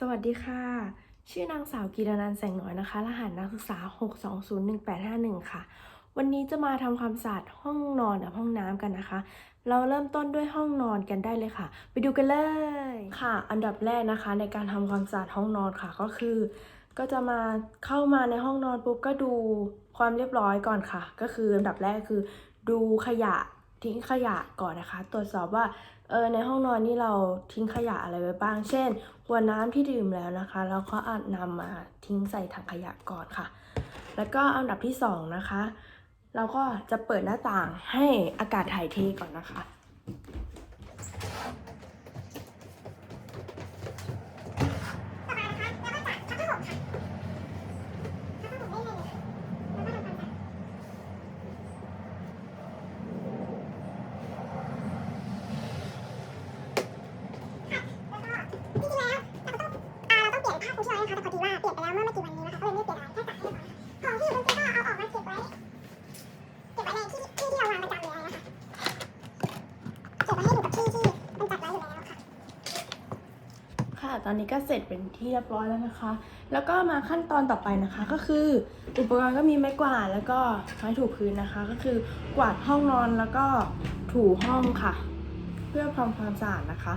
สวัสดีค่ะ ชื่อนางสาวกีรนันแสงน้อยนะคะ รหัสนักศึกษา 6201851 ค่ะ วันนี้จะมาทำความสะอาดห้องนอนกับห้องน้ำกันนะคะ เราเริ่มต้นด้วยห้องนอนกันได้เลยค่ะ ไปดูกันเลยค่ะ อันดับแรกนะคะ ในการทำความสะอาดห้องนอนค่ะ ก็คือ ก็จะมาเข้ามาในห้องนอนปุ๊บก็ดูความเรียบร้อยก่อนค่ะ ก็คืออันดับแรกคือ ดูขยะทิ้งขยะก่อนนะคะ ตรวจสอบว่า เออในห้องนอนนี่เราทิ้งขยะอะไรไว้บ้าง เช่นขวดน้ำที่ดื่มแล้วนะคะแล้วก็อาจนำมาทิ้งใส่ถังขยะก่อนค่ะ แล้วก็อันดับที่สองนะคะ เราก็จะเปิดหน้าต่างให้อากาศถ่ายเทก่อนนะคะ จริงๆแล้วเราก็ต้องอ่าเราต้องเปลี่ยนผ้าปูที่นอนนะคะแต่พอดีว่าเปลี่ยนไปแล้วเมื่อไม่กี่วันนี้นะคะก็เลยไม่เปลี่ยนอะไรแค่ตัดให้เรียบร้อยของที่อยู่บนเตียงก็เอาออกมาเก็บไว้ เก็บไว้ในที่ที่ที่เราวางประจำเลยนะคะเก็บไว้ให้อยู่กับที่ที่มันจัดไว้อยู่แล้วค่ะ ค่ะ ตอนนี้ก็เสร็จเป็นที่เรียบร้อยแล้วนะคะ แล้วก็มาขั้นตอนต่อไปนะคะ ก็คืออุปกรณ์ก็มีไม้กวาดแล้วก็ไม้ถูพื้นนะคะ ก็คือกวาดห้องนอนแล้วก็ถูห้องค่ะ เพื่อทำความสะอาดนะคะ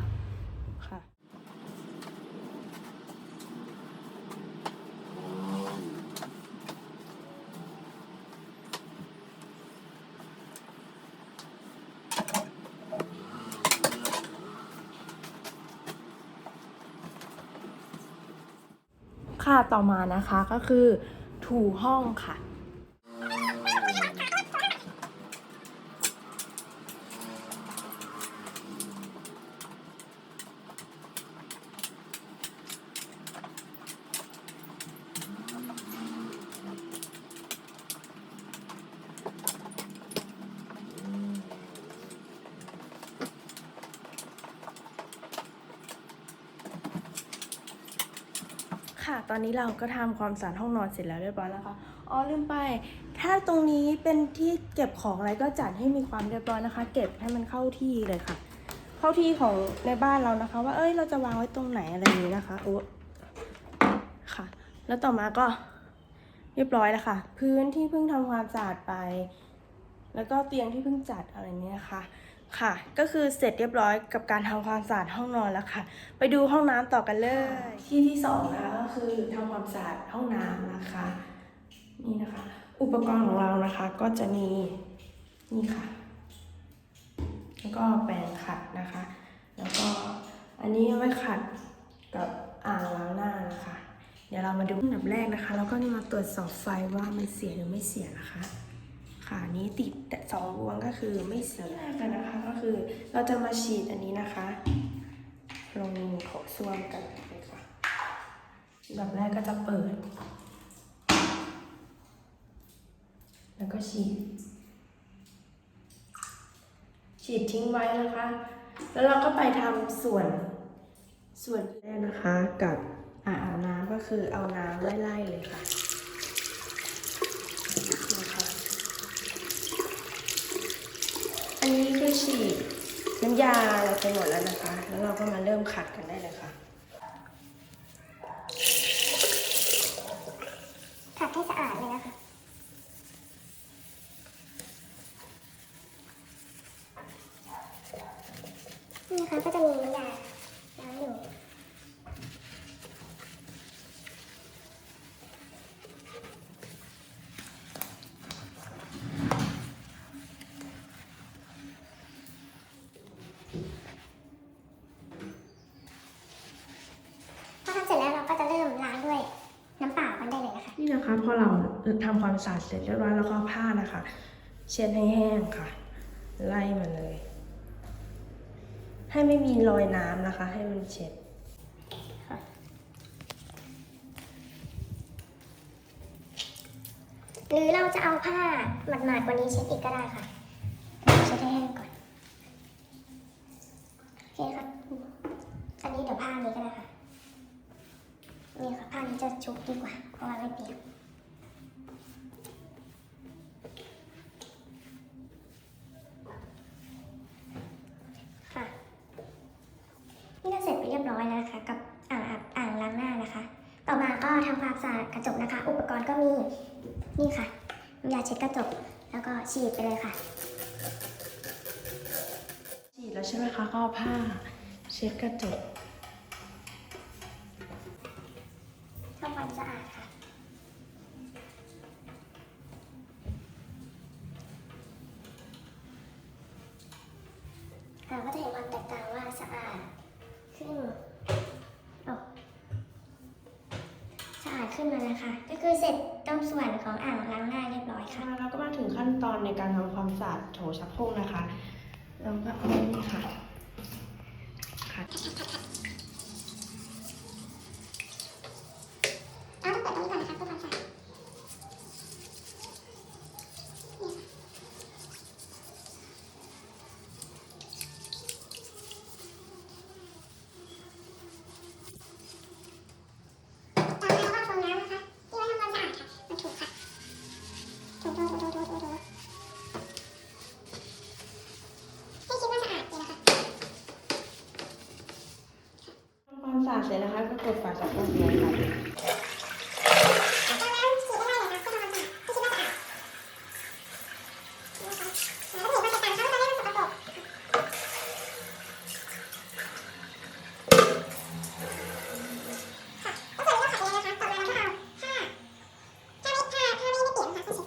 ค่ะต่อมานะคะก็คือถูห้องค่ะ ค่ะ ตอนนี้เราก็ทำความสะอาดห้องนอนเสร็จแล้วเรียบร้อยแล้วค่ะ อ๋อลืมไป ถ้าตรงนี้เป็นที่เก็บของอะไรก็จัดให้มีความเรียบร้อยนะคะ เก็บให้มันเข้าที่เลยค่ะ เข้าที่ของในบ้านเรานะคะ ว่าเอ้ยเราจะวางไว้ตรงไหนอะไรนี้นะคะโอ้ค่ะ แล้วต่อมาก็เรียบร้อยแล้วค่ะ พื้นที่เพิ่งทำความสะอาดไป แล้วก็เตียงที่เพิ่งจัดอะไรนี้ยค่ะ ค่ะ ก็คือเสร็จเรียบร้อยกับการทำความสะอาดห้องนอนแล้วค่ะ ไปดูห้องน้ำต่อกันเลย ที่ที่สองนะคะก็คือทำความสะอาดห้องน้ำนะคะ นี่นะคะ อุปกรณ์ของเรานะคะก็จะมีนี่ค่ะ แล้วก็แปรงขัดนะคะ แล้วก็อันนี้เอาไว้ขัดกับอ่างล้างหน้านะคะ เดี๋ยวเรามาดูอันดับแรกนะคะ แล้วก็มาตรวจสอบไฟว่ามันเสียหรือไม่เสียนะคะ ค่ะนี้ติดแต่สองดวงก็คือไม่เสียกันนะคะ ก็คือเราจะมาฉีดอันนี้นะคะ ลงโถส้วมกันเลยค่ะอันดับแรกก็จะเปิด แล้วก็ฉีด ฉีดทิ้งไว้นะคะ แล้วเราก็ไปทำส่วนส่วนแรกนะคะกับอ่างอาบน้ำก็คือเอาน้ำไล่ๆเลยค่ะนะคะ อันนี้คือฉีดน้ำยาอะไรไปหมดแล้วนะคะ แล้วเราก็มาเริ่มขัดกันได้เลยค่ะ ขัดให้สะอาดเลยนะคะ นี่นะคะก็จะมีน้ำยาล้างอยู่ พอทำเสร็จแล้วเราก็จะเริ่มล้างด้วยน้ำเปล่ากันได้เลยนะคะ นี่นะคะ พอเราทำความสะอาดเสร็จเรียบร้อยแล้วก็เอาผ้านะคะ เช็ดให้แห้งค่ะ ไล่มันเลย ให้ไม่มีรอยน้ำนะคะ ให้มันเช็ดหรือเราจะเอาผ้าหมาดๆกว่านี้เช็ดอีกก็ได้ค่ะเช็ดให้แห้งก่อนโอเคครับ อันนี้เดี๋ยวผ้านี้ก็ได้ค่ะนี่ค่ะผ้านี้จะชุบดีกว่าเพราะว่าไม่เปียกค่ะ นี่ก็เสร็จไปเรียบร้อยแล้วนะคะ กับอ่างอาบอ่างล้าง ทำความสะอาดกระจกนะคะ อุปกรณ์ก็มีนี่ค่ะน้ำยาเช็ดกระจกแล้วก็ฉีดไปเลยค่ะ ฉีดแล้วใช่ไหมคะก็เอาผ้าเช็ดกระจกทำความสะอาดค่ะ เราก็จะเห็นความแตกต่างว่าสะอาดขึ้น ขึ้นมาแล้วค่ะ ก็คือเสร็จตรงส่วนของอ่างล้างหน้าเรียบร้อยค่ะ ค่ะแล้วก็มาถึงขั้นตอนในการทำความสะอาดโถชักโครกนะคะแล้วก็เอานี่ค่ะค่ะ สะอาดเสร็จนะคะก็กดฝาชักโครกเลยค่ะ เอาน้ำฉีดได้เลยนะคะเพื่อทำความสะอาดให้คิดว่าสะอาดนะคะแล้วก็เห็นความแตกต่างเขาจะไม่รู้สึกกระปรกค่ะก็เสร็จแล้วขัดเลยนะคะต่อมาเราก็เอาผ้าถ้าไม่ผ้าถ้าไม่ไม่เปียกนะคะก็เช็ดเช็ดให้ตัวก่อนค่ะแล้วก็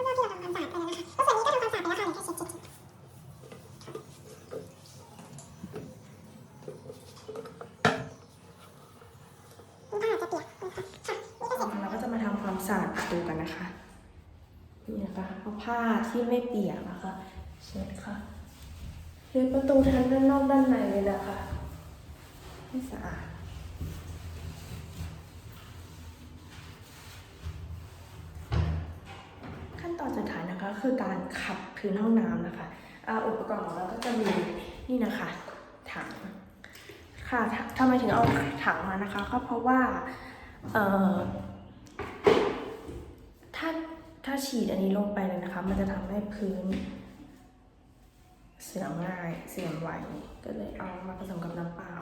ที่เราทำความสะอาดไปแล้วนะคะก็ส่วนนี้ก็ทำความสะอาดไปแล้วค่ะเดี๋ยวแค่เช็ดเช็ดเช็ด คุณพ่ออาจจะเปียกนะคะค่ะนี่ก็เสร็จ เราก็จะมาทำความ สะอาดประตูกันนะคะ นี่นะคะเอาผ้าที่ไม่เปียกนะคะเช็ดค่ะเช็ดประตูทั้งด้านนอกด้านในเลยนะคะให้สะอาดขั้นตอนสุดท้ายนะคะคือการขัดพื้นห้องน้ำนะคะอุปกรณ์ของเราก็จะมีนี่นะคะถังค่ะทำไมถึงเอาถังมานะคะก็เพราะว่า เอ่อถ้า ถ้าฉีดอันนี้ลงไปเลยนะคะ มันจะทำให้พื้น เสื่อมง่ายเสื่อมไวก็เลยเอามาผสมกับน้ำเปล่า